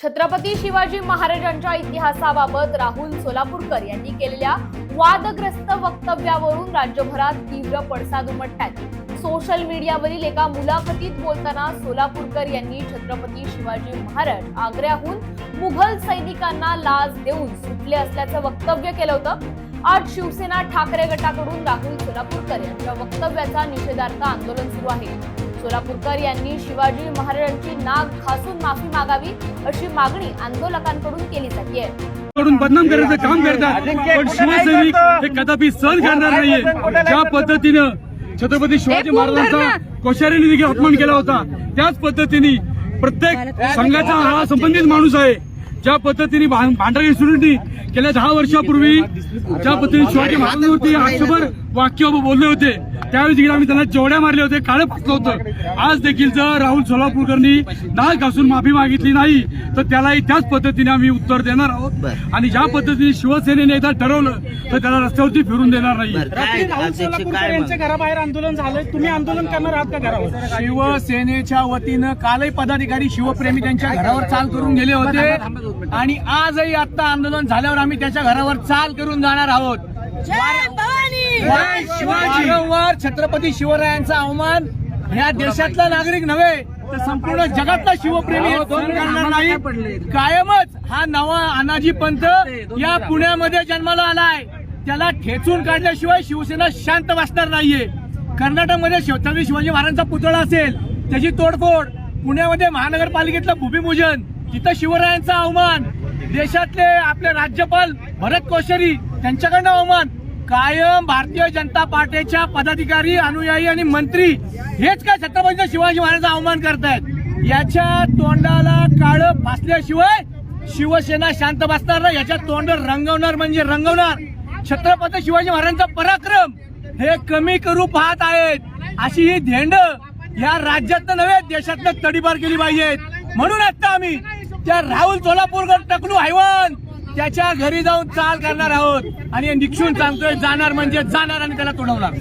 छत्रपती शिवाजी महाराजांच्या इतिहासाबाबत राहुल सोलापूरकर यांनी केलेल्या वादग्रस्त वक्तव्यावरून राज्यभरात तीव्र पडसाद उमटतात सोशल मीडियावरील एका मुलाखतीत बोलताना सोलापूरकर यांनी छत्रपती शिवाजी महाराज आग्र्याहून मुघल सैनिकांना लाच देऊन सुटले असल्याचं वक्तव्य केलं होतं. आज शिवसेना ठाकरे गटाकडून राहुल सोलापूरकर यांच्या वक्तव्याचा निषेधार्थ आंदोलन सुरू आहे. सोलापूरकर यांनी शिवाजी महाराजांची नाक घासून माफी मागावी अशी मागणी आंदोलकांकडून केली जाते कडून बदनाम करायचं काम करतात. पण शिवसैनिक हे कदापि सहन करणार नाहीये. ज्या पद्धतीनं छत्रपती शिवाजी महाराजांचा कोश्यारीने देखील अपमान केला होता त्याच पद्धतीने प्रत्येक संघाचा हा संबंधित माणूस आहे. ज्या पद्धतीने भां- भांडारी सुरूंनी गेल्या दहा वर्षापूर्वी ज्या पद्धतीने शिवाजी महाराजांवरती आक्षेपर वाक्य बोलले होते. त्यावेळी देखील आम्ही त्यांना जेवढ्या मारले होते काळे फासलं होतं. आज देखील जर राहुल सोलापूरकरनी नाक घासून माफी मागितली नाही तर त्यालाही त्याच पद्धतीने आम्ही उत्तर देणार आहोत. आणि ज्या पद्धतीने शिवसेनेने एकदा ठरवलं तर त्याला रस्त्यावरती फिरून देणार नाही. रात्री राहुल सोलापूरकर यांच्या घराबाहेर आंदोलन झालंय तुम्ही आंदोलन करणार आहात का घरावर? शिवसेनेच्या वतीनं कालही पदाधिकारी शिवप्रेमी त्यांच्या घरावर चाल करून गेले होते. आणि आजही आता आंदोलन झाल्यावर आम्ही त्याच्या घरावर चाल करून जाणार आहोत. वारंवार छत्रपती शिवरायांचा अवमान ह्या देशातला नागरिक नव्हे तर संपूर्ण जगातला शिवप्रेमी करणार नाही? कायमच हा नवा अनाजी पंथ या पुण्यामध्ये जन्माला आलाय. त्याला ठेचून काढल्याशिवाय शिवसेना शांत बसणार नाहीये. कर्नाटकमध्ये छत्रपती शिवाजी महाराजांचा पुतळा असेल त्याची तोडफोड. पुण्यामध्ये महानगरपालिकेतलं भूमिपूजन तिथं शिवरायांचा अवमान. देशातले आपले राज्यपाल भरत कोश्यारी त्यांच्याकडनं अवमान. कायम भारतीय जनता पार्टीच्या पदाधिकारी अनुयायी आणि मंत्री हेच काय छत्रपती शिवाजी महाराजांचा अवमान करतायत? याच्या तोंडाला काळ फासल्याशिवाय शिवसेना शांत बसणार नाही. याच्या तोंड रंगवणार म्हणजे रंगवणार. छत्रपती शिवाजी महाराजांचा पराक्रम हे कमी करू पाहत आहेत. अशी ही धेंड या राज्यातनं नव्हे देशातनं तडीपार केली पाहिजेत. म्हणून आता आम्ही त्या राहुल सोलापूरकर टकलू हैवान त्याच्या घरी जाऊन चाल करणार आहोत. आणि निक्षून सांगतोय जाणार म्हणजे जाणार आणि त्याला तोडवणार.